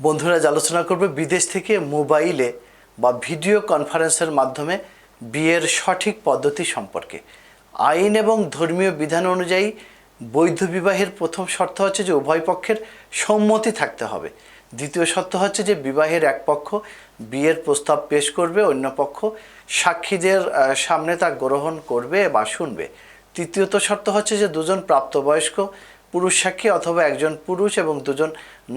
বন্ধুরা আলোচনা করবে বিদেশ থেকে মোবাইলে বা ভিডিও কনফারেন্সের মাধ্যমে বিয়ের সঠিক পদ্ধতি সম্পর্কে। আইন এবং ধর্মীয় বিধান অনুযায়ী বৈধ বিবাহের প্রথম শর্ত হচ্ছে যে উভয় পক্ষের সম্মতি থাকতে হবে। দ্বিতীয় শর্ত হচ্ছে যে বিবাহের এক পক্ষ বিয়ের প্রস্তাব পেশ করবে, অন্য পক্ষ সাক্ষীদের সামনে তা গ্রহণ করবে বা শুনবে। তৃতীয়ত শর্ত হচ্ছে যে দুজন প্রাপ্তবয়স্ক পুরুষ সাক্ষী অথবা একজন পুরুষ এবং দুজন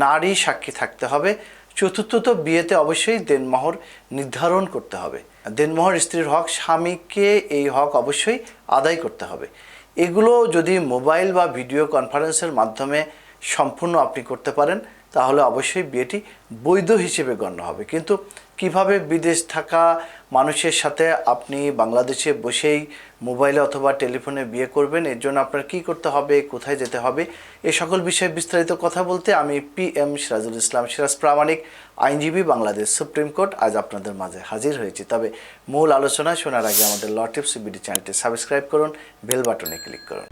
নারী সাক্ষী থাকতে হবে। চতুর্থত বিয়েতে অবশ্যই দেনমোহর নির্ধারণ করতে হবে। দেনমোহর স্ত্রীর হক, স্বামীকে এই হক অবশ্যই আদায় করতে হবে। এগুলো যদি মোবাইল বা ভিডিও কনফারেন্সের মাধ্যমে সম্পূর্ণ আপনি করতে পারেন। তাহলে অবশ্যই বিয়েটি বৈধ হিসেবে গণ্য হবে। কিন্তু কীভাবে বিদেশ থাকা মানুষের সাথে আপনি বাংলাদেশে বসেই মোবাইলে অথবা টেলিফোনে বিয়ে করবেন, এর জন্য আপনার কী করতে হবে, কোথায় যেতে হবে, এ সকল বিষয়ে বিস্তারিত কথা বলতে আমি পি এম সিরাজুল ইসলাম সিরাজ, প্রামাণিক আইনজীবী বাংলাদেশ সুপ্রিম কোর্ট আজ আপনাদের মাঝে হাজির হয়েছি। তবে মূল আলোচনা শোনার আগে আমাদের ল টিপস বিডি চ্যানেলটি সাবস্ক্রাইব করুন বেল বাটনে ক্লিক করুন।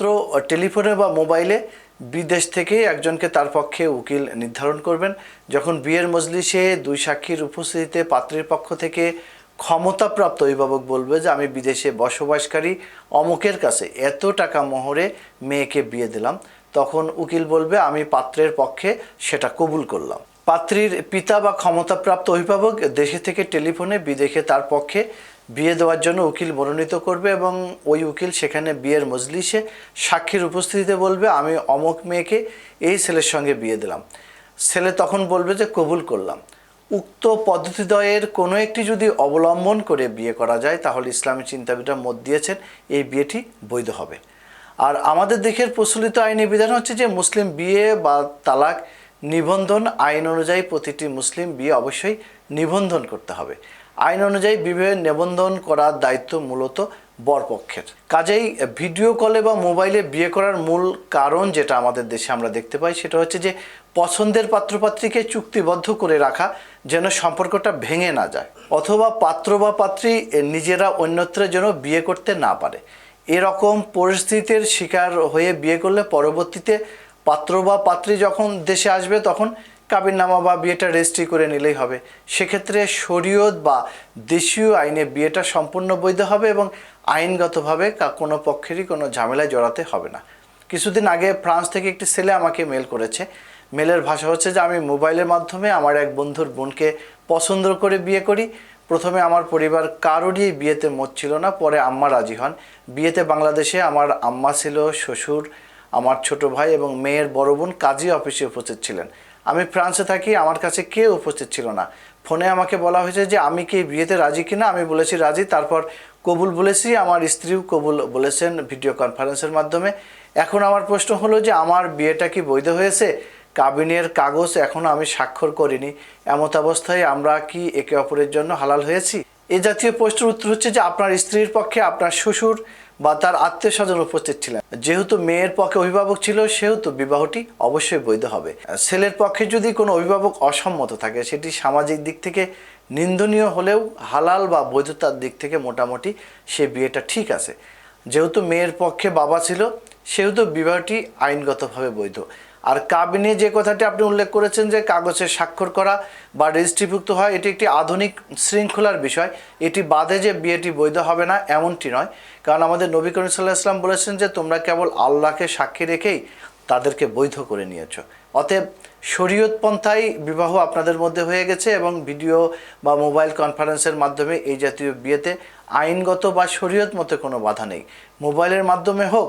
পাত্র টেলিফোনে বা মোবাইলে বিদেশ থেকে একজনকে তার পক্ষে উকিল নির্ধারণ করবেন। যখন বিয়ের মজলিসে দুই সাক্ষীর উপস্থিতিতে পাত্রের পক্ষ থেকে ক্ষমতাপ্রাপ্ত অভিভাবক বলবে যে, আমি বিদেশে বসবাসকারী, অমুকের কাছে এত টাকা মোহরে মেয়েকে বিয়ে দিলাম। তখন উকিল বলবে, আমি পাত্রের পক্ষে সেটা কবুল করলাম। পাত্রীর পিতা বা ক্ষমতাপ্রাপ্ত অভিভাবক দেশে থেকে টেলিফোনে বিদেশে তার পক্ষে বিয়ে দেওয়ার জন্য উকিল মনোনীত করবে এবং ওই উকিল সেখানে বিয়ের মজলিসে সাক্ষীর উপস্থিতিতে বলবে, আমি অমুক মেয়েকে এই ছেলের সঙ্গে বিয়ে দিলাম। ছেলে তখন বলবে যে, কবুল করলাম। উক্ত পদ্ধতিদ্বয়ের কোনো একটি যদি অবলম্বন করে বিয়ে করা যায়, তাহলে ইসলামী চিন্তাবিদরা মত দিয়েছেন এই বিয়েটি বৈধ হবে। আর আমাদের দেশের প্রচলিত আইনি বিধান হচ্ছে যে, মুসলিম বিয়ে বা তালাক নিবন্ধন আইন অনুযায়ী প্রতিটি মুসলিম বিয়ে অবশ্যই নিবন্ধন করতে হবে। আইন অনুযায়ী বিবাহের নিবন্ধন করার দায়িত্ব মূলত বরপক্ষের। কাজেই ভিডিও কলে বা মোবাইলে বিয়ে করার মূল কারণ যেটা আমাদের দেশে আমরা দেখতে পাই, সেটা হচ্ছে যে পছন্দের পাত্রপাত্রীকে চুক্তিবদ্ধ করে রাখা যেন সম্পর্কটা ভেঙে না যায়, অথবা পাত্র বা পাত্রী নিজেরা অন্যত্র যেন বিয়ে করতে না পারে। এরকম পরিস্থিতির শিকার হয়ে বিয়ে করলে পরবর্তীতে পাত্র বা পাত্রী যখন দেশে আসবে, তখন কাবিননামা বা বিয়েটা রেজিস্ট্রি করে নিলেই হবে। সেক্ষেত্রে শরীয়ত বা দেশীয় আইনে বিয়েটা সম্পূর্ণ বৈধ হবে এবং আইনগতভাবে কোনো পক্ষেরই কোনো ঝামেলায় জড়াতে হবে না। কিছুদিন আগে ফ্রান্স থেকে একটি ছেলে আমাকে মেল করেছে। মেলের ভাষা হচ্ছে যে আমি মোবাইলের মাধ্যমে আমার এক বন্ধুর বোনকে পছন্দ করে বিয়ে করি। প্রথমে আমার পরিবার কারোরই বিয়েতে মত ছিল না, পরে আম্মা রাজি হন। বিয়েতে বাংলাদেশে আমার আম্মা ছিল, শ্বশুর, আমার ছোট ভাই এবং মেয়ের বড় বোন কাজী অফিসে উপস্থিত ছিলেন। আমি ফ্রান্সে থাকি, আমার কাছে কেউ উপস্থিত ছিল না। ফোনে আমাকে বলা হয়েছে যে, আমি কি বিয়েতে রাজি কিনা? আমি বলেছি, রাজি। তারপর কবুল বলেছি, আমার স্ত্রীও কবুল বলেছেন ভিডিও কনফারেন্সের মাধ্যমে। এখন আমার প্রশ্ন হলো যে, আমার বিয়েটা কি বৈধ হয়েছে? কাবিনের কাগজ এখনও আমি স্বাক্ষর করিনি। এমত অবস্থায় আমরা কি একে অপরের জন্য হালাল হয়েছি? এ জাতীয় প্রশ্নের উত্তর হচ্ছে যে, আপনার স্ত্রীর পক্ষে আপনার শ্বশুর বা তার আত্মীয় স্বজন উপস্থিত ছিলেন। যেহেতু মেয়ের পক্ষে অভিভাবক ছিল, সেহেতু বিবাহটি অবশ্যই বৈধ হবে। ছেলের পক্ষে যদি কোনো অভিভাবক অসম্মত থাকে, সেটি সামাজিক দিক থেকে নিন্দনীয় হলেও হালাল বা বৈধতার দিক থেকে মোটামুটি সে বিয়েটা ঠিক আছে। যেহেতু মেয়ের পক্ষে বাবা ছিল, সেহেতু বিবাহটি আইনগতভাবে বৈধ। আর কাবিনে যে কথাটি আপনি উল্লেখ করেছেন যে কাগজে স্বাক্ষর করা বা রেজিস্ট্রিভুক্ত হয়, এটি একটি আধুনিক শৃঙ্খলার বিষয়। এটি বাদে যে বিয়েটি বৈধ হবে না, এমনটি নয়। কারণ আমাদের নবী করিম সাল্লাহ ইসলাম বলেছেন যে, তোমরা কেবল আল্লাহকে সাক্ষী রেখেই তাদেরকে বৈধ করে নিয়েছ। অতএব শরীয়ত পন্থাই বিবাহ আপনাদের মধ্যে হয়ে গেছে এবং ভিডিও বা মোবাইল কনফারেন্সের মাধ্যমে এই জাতীয় বিয়েতে আইনগত বা শরীয়ত মতে কোনো বাধা নেই। মোবাইলের মাধ্যমে হোক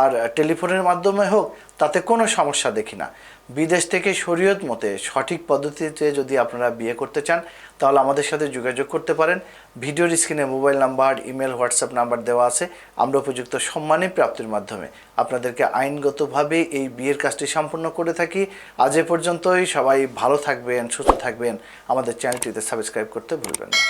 আর টেলিফোনের মাধ্যমে হোক, তাতে কোনো সমস্যা দেখি না। বিদেশ থেকে শরীয়ত মতে সঠিক পদ্ধতিতে যদি আপনারা বিয়ে করতে চান, তাহলে আমাদের সাথে যোগাযোগ করতে পারেন। ভিডিওর স্ক্রিনে mobile number, email, WhatsApp number দেওয়া আছে। আমরা উপযুক্ত সম্মানী প্রাপ্তির মাধ্যমে আপনাদেরকে আইনগতভাবে এই বিয়ের কাজটি সম্পন্ন করে থাকি। আজ এ পর্যন্তই। সবাই ভালো থাকবেন, সুস্থ থাকবেন। আমাদের চ্যানেলটিতে সাবস্ক্রাইব করতে ভুলবেন না।